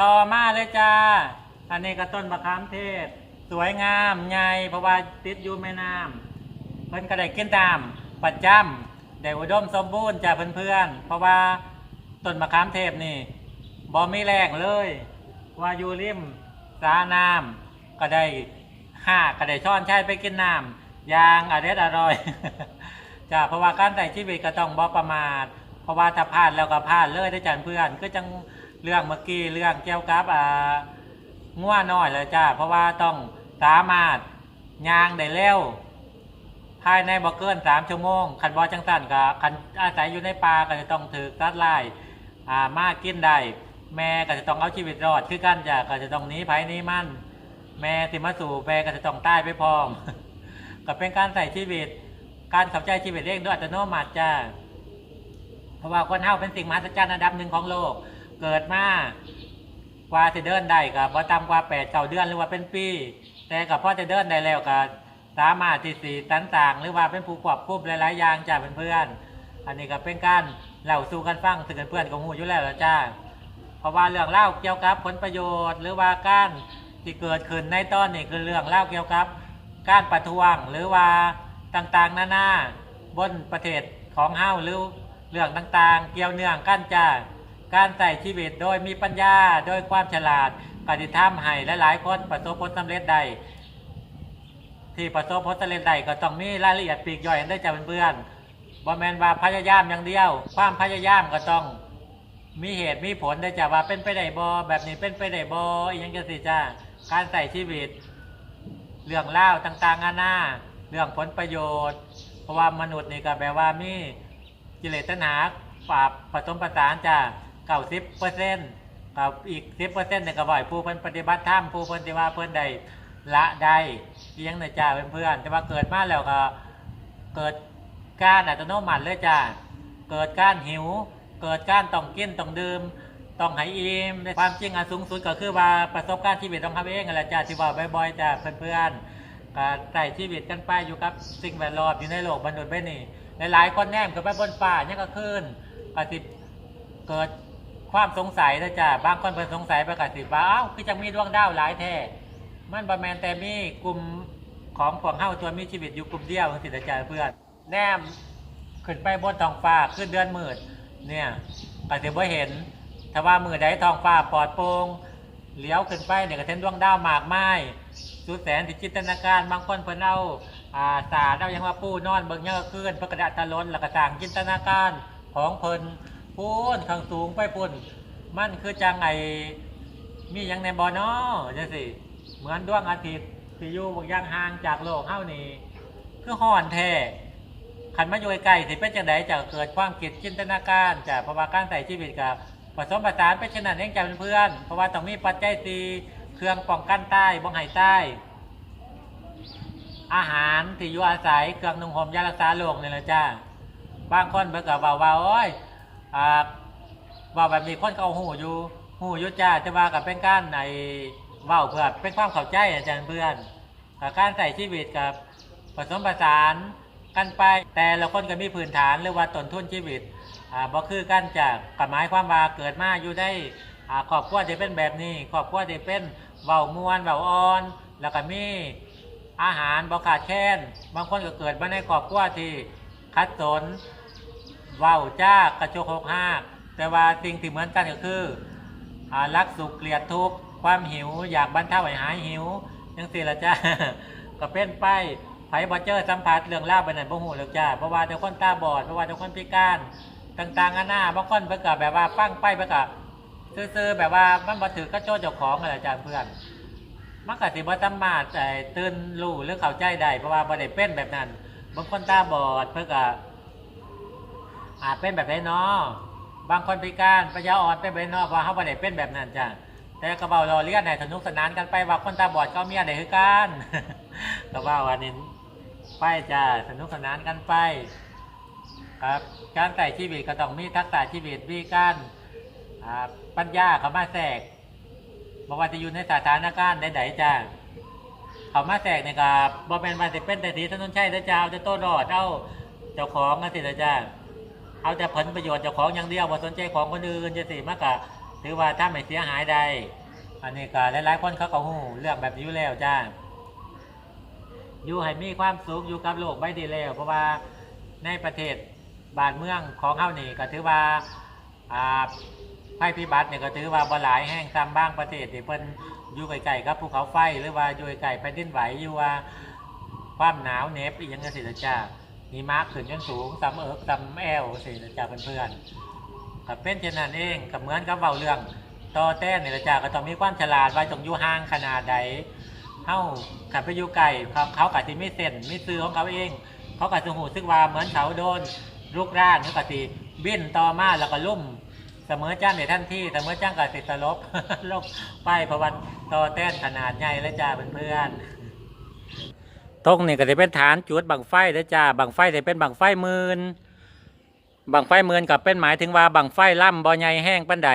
ต่อมาเลยจ้า อันนี้ก็ต้นมะขามเทศ สวยงามใหญ่เพราะว่าติดอยู่แม่น้ำเพิ่นก็ได้กินตามประจำได้อุดมสมบูรณ์จ้าเพื่อนๆ เพราะว่าต้นมะขามเทศนี่บ่มีแรงเลย ว่าอยู่ริมสาน้ำก็ได้ห้าก็ได้ช้อนใช้ไปกินน้ำอย่างอร่อยอร่อยจ้าเพราะว่าการแต่ชีวิตก็ต้องบ่ประมาทเพราะว่าถ้าพลาดแล้วก็พลาดเลยได้จันเพื่อนก็จัง เรื่องเมื่อกี้เรื่องเกี่ยวกับอ่าง่วน้อยเลยจ้า เพราะว่าต้องสามารถยางได้เร็วภายในบ่เกินสามชั่วโมงคันบอจังสันก็คันอาศัยอยู่ในป่าก็จะต้องถือตัดไล่อ่ามากินได้แม่ก็จะต้องเอาชีวิตรอดคือกันจ้ะก็จะต้องหนีภัยนี้มั่นแม่ที่มาสู่แม่ก็จะต้องตายไปพร้อมก็เป็นการใส่ชีวิต การขับใจชีวิตเองด้วยอัตโนมัติจ้าเพราะว่าคนเฮาเป็นสิ่งมหัศจรรย์อันดับหนึ่งของโลก เกิดมากว่าจะเดินได้กับว่าต่ำกว่าแปดเก้าเดือนหรือว่าเป็นปี แต่กับพ่อจะเดินได้แล้วก็สามารถที่สีต่างๆ หรือว่าเป็นผู้ควบคุมหลายๆอย่างจ้าเพื่อนๆอันนี้ก็เป็นการเล่าสู่กันฟังถึงเพื่อนของหูอยู่แล้วจ้าเพราะว่าเรื่องเล่าเกี่ยวกับผลประโยชน์ หรือว่าการที่เกิดขึ้นในตอนนี้คือเรื่องเล่าเกี่ยวกับ การประท้วงหรือว่าต่างๆนานาบนประเทศของเฮาหรือเรื่องต่างๆ เกี่ยวเนื่องกันจ้า การใส่ชีวิตโดยมีปัญญาโดยความฉลาดกติธรรมให้และหลายคนประสบผลสำเร็จได้ที่ประสบผลสำเร็จได้ก็ต้องมีรายละเอียดปลีกย่อยได้จ้าเพื่อนๆบ่แมนว่าพยายามอย่างเดียว ความพยายามก็ต้องมีเหตุมีผลได้จ้าว่าเป็นไปได้บอแบบนี้เป็นไปได้บออีหยังจะสิจ้าการใส่ชีวิต เรื่องเล่าต่างๆนานาเรื่องผลประโยชน์ เพราะว่ามนุษย์นี่ก็แปลว่ามีกิเลสตัณหาปราบผสมประสานจ้า ก้าสิบเปอร์เซ็นต์กับอีกสิบเปอร์เซ็นต์เนี่ยก็บ่อยผู้เพิ่นปฏิบัติธรรมผู้เพิ่นที่ว่าเพิ่นได้ละได้เลี้ยงในจ้าเพื่อนๆแต่ว่าเกิดมาแล้วก็เกิดการอัตโนมัติเลยจ้าเกิดการหิว เกิดการต้องกินต้องดื่มต้องให้อิ่มความจริงอันสูงสุดก็คือว่าประสบการณ์ชีวิตต้องทำเองนั่นแหละจ้าที่ว่าบ่อยๆจ้าเพื่อนๆก็ใส่ชีวิตกันไปอยู่กับสิ่งแวดล้อมอยู่ในโลกมนุษย์ไปนี่หลายๆคนแนมกับไปบนป่าเนี่ยก็ขึ้นก็สิเกิด ความสงสัยนะจ้าบางคนเพิ่นสงสัยไปก็สิว่าอ้าวคือจังมีดวงดาวหลายแท้มันบ่แม่นแต่มีกลุ่มของพวกเฮาตัวมีชีวิตอยู่กลุ่มเดียวจังซี่นะจ้าเพื่อนแนมขึ้นไปบนท้องฟ้าขึ้นเดือนมืดเนี่ยก็จะบ่เห็นถ้าว่ามือใดท้องฟ้าปลอดโปร่งเลี้ยวขึ้นไปเนี่ยก็เห็นดวงดาวหมากไม้สุดแสนที่จินตนาการบางคนเพิ่นเอาอ่าสาดเอายังว่าปูนอนเบิ่งยังก็ขึ้นเพิ่นกระดาษตะล้นแล้วก็สร้างจินตนาการของเพิ่น พูนข้างสูงไปพุ่นมันคือจังไงมีหยังในบอนอจังซี่เหมือนดวงอาทิตย์ที่อยู่บางย่างห่างจากโลกเฮานี่คือห่อนแท้ขันมาอยู่ใกล้สิเป็นจังไดจะเกิดความคิดจินตนาการจากเพราะว่าการใส่ชีวิตกับผสมผสานเป็นเช่นนั้นเองจะเพื่อนเพราะว่าต้องมีปัจจัยสีเครื่องป้องกันใต้บ้องไห้ใต้ อาหารที่อยู่อาศัยเครื่องนุ่งห่มยารักษาโรคนี่แหละจ้าบางคนเบิกกับว่าว่าโอ้ย อ่าว่าแบบนี้คนเขาหูอยู่หูอยู่จ้าจะว่ากับเป็นการในว้าเพื่อเป็นความเข้าใจอาจารย์เพื่อนการใส่ชีวิตกับผสมผสานกันไป แต่ละคนก็มีพื้นฐานหรือว่าต้นทุนชีวิตอ่าบ่คือกันจากกับหมายความว่าเกิดมาอยู่ได้อ่าครอบครัวที่เป็นแบบนี้ครอบครัวที่เป็นเว้ามวนเว้าอ่อน แล้วก็มีอาหารบ่ขาดแคลนบางคนก็เกิดมาในครอบครัวที่คัดสน ว้าวจ้ากระโจกหกห้าแต่ว่าสิ่งที่เหมือนกันก็คือรักสุขเกลียดทุกข์ความหิว อยากบรรเทาให้หายหิวจังสี่ละจ้าก็เป็นไปไผบ่เจอสัมผัสเรื่องราวไปไหนนบ่ฮู้หรอจ้าเพราะว่าเจ้าคนตาบอดเพราะว่าเจ้าคนพิการต่างๆอันานาบางคนเพิ่นก็แบบว่าฟังไปเพิ่นก็ซื่อๆแบบว่ามันบ่ถือกระโจนเจ้าของนั่นแหละจ้าเพื่อนมันก็สิบ่สามารถแต่ตื่นรู้หรือเข้าใจได้เพราะว่าบ่ได้เป็นแบบนั้นบางคนตาบอดเพิ่นก็ อาจเป็นแบบไดเนาะบางคนพิการปัญญาอ่อนเป็นแบบเนาะเพราเฮาบ่ได้เป็นแบบนั้นจ้าแต่ก็เว้ารอเลียนให้สนุกสนานกันไปว่าคนตาบอดก็มีอะไรคือกันก็ว่าวันนี้ไปจ้าสนุกสนานกันไปครับการใส่ชีวิตก็ต้องมีทักษะชีวิตมีการปัญญาเขามาแทรกบอกว่าจะอยู่ในสถานการณ์ใดๆจ้าเขามาแทรกเนี่ยกับบอแมนมาสิเป็นแต่ทีถนนใชัยนะจ้าเอาแต่โต้รอดเอาเจ้าของนะสิจ้า เอาแต่ผลประโยชน์เจ้าของอย่างเดียวบ่สนใจของคนอื่นจะสิมากกะถือว่าถ้าไม่เสียหายใดอันนี้ก็หลายๆคนเขาก็หูเรื่องแบบนี้อยู่แล้วจ้าอยู่ให้มีความสุขอยู่กับโลกใบดีแล้ว เพราะว่าในประเทศบ้านเมืองของเขานี่ก็ถือว่าอ่าภัยพิบัติเนี่ยก็ถือว่าบหลายแห้งซ้ำบ้างประเทศที่เพิ่นอยู่ไกลๆกับภูเขาไฟหรือว่าอยู่ไกลๆแผ่นดินไหวอยู่ว่าความหนาวเหน็บอีกยังเงสิจ้า มีมากขึ้นจนสูงซ้ำเอิบซ้ำแอวสิจ้าเพื่อนๆกับเป็นเช่นนั้นเองกับเหมือนกับเบาเรื่องต่อแต้นนี่ละจาก็ต้องมีความฉลาดว่าต้องอยู่ห่างขนาดใดเฮ้าขับไปอยู่ไกลเขาเขากะทิมีเส้นมีซื้อของเขาเอง เขากะจะหูซึกว่าเหมือนเขาโดนลูกร่านเขากะทิบินต่อมาแล้วก็ลุ่มเสมอจ้างในท่านที่เสมอจ้างกับติดตลบลบไปพระวันต่อแต้นขนาดใหญ่แล้วจ้าเพื่อนๆ ตรงนี่ก็จะเป็นฐานจุดบังไฟนะจ้าบังไฟจะเป็นบังไฟหมื่นบังไฟหมื่นกับเป็นหมายถึงว่าบังไฟล่ำบ่อใหญ่แห้งปันใด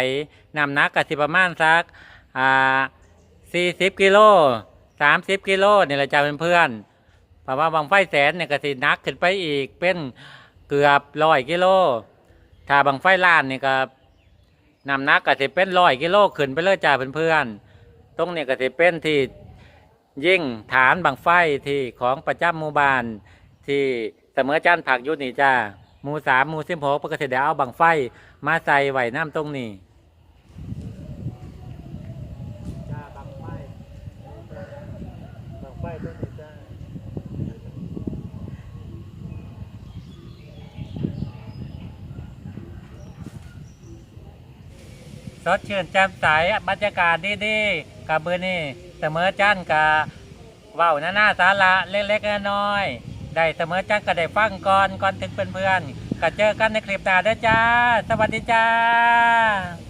นำหนักกับสิประมาณสักอ่าสี่สิบกิโลสามสิบกิโลนี่แหละจ้าเพื่อนๆเพราะว่าบังไฟแสนเนี่ยก็สิหนักขึ้นไปอีกเป็นเกือบร้อยกิโลถ้าบังไฟล้านนี่ก็นำหนักก็สิเป็นร้อยกิโลขึ้นไปเลยจ้าเพื่อนๆตรงนี้ก็สิเป็นที่ ยิ่งฐานบางไฟที่ของประจำหมู่บ้านที่เสมอจันผักยุทธนี่จ้าหมู่สามหมู่สิบหกปกติเดี๋ยวเอาบางไฟมาใส่ไว้น้ำตรงนี้จ้าบางไฟบางไฟตรงนี้จ้า สดชื่นแจ่มใสบรรยากาศดีๆกับมือนี่เสมอจันกับว่าหน้าหน้าสาระเล็กๆน้อยๆได้เสมอจันทร์ก็ได้ฟังก่อนก่อนถึงเพื่อนๆก็เจอกันในคลิปหน้าเด้อจ้า สวัสดีจ้า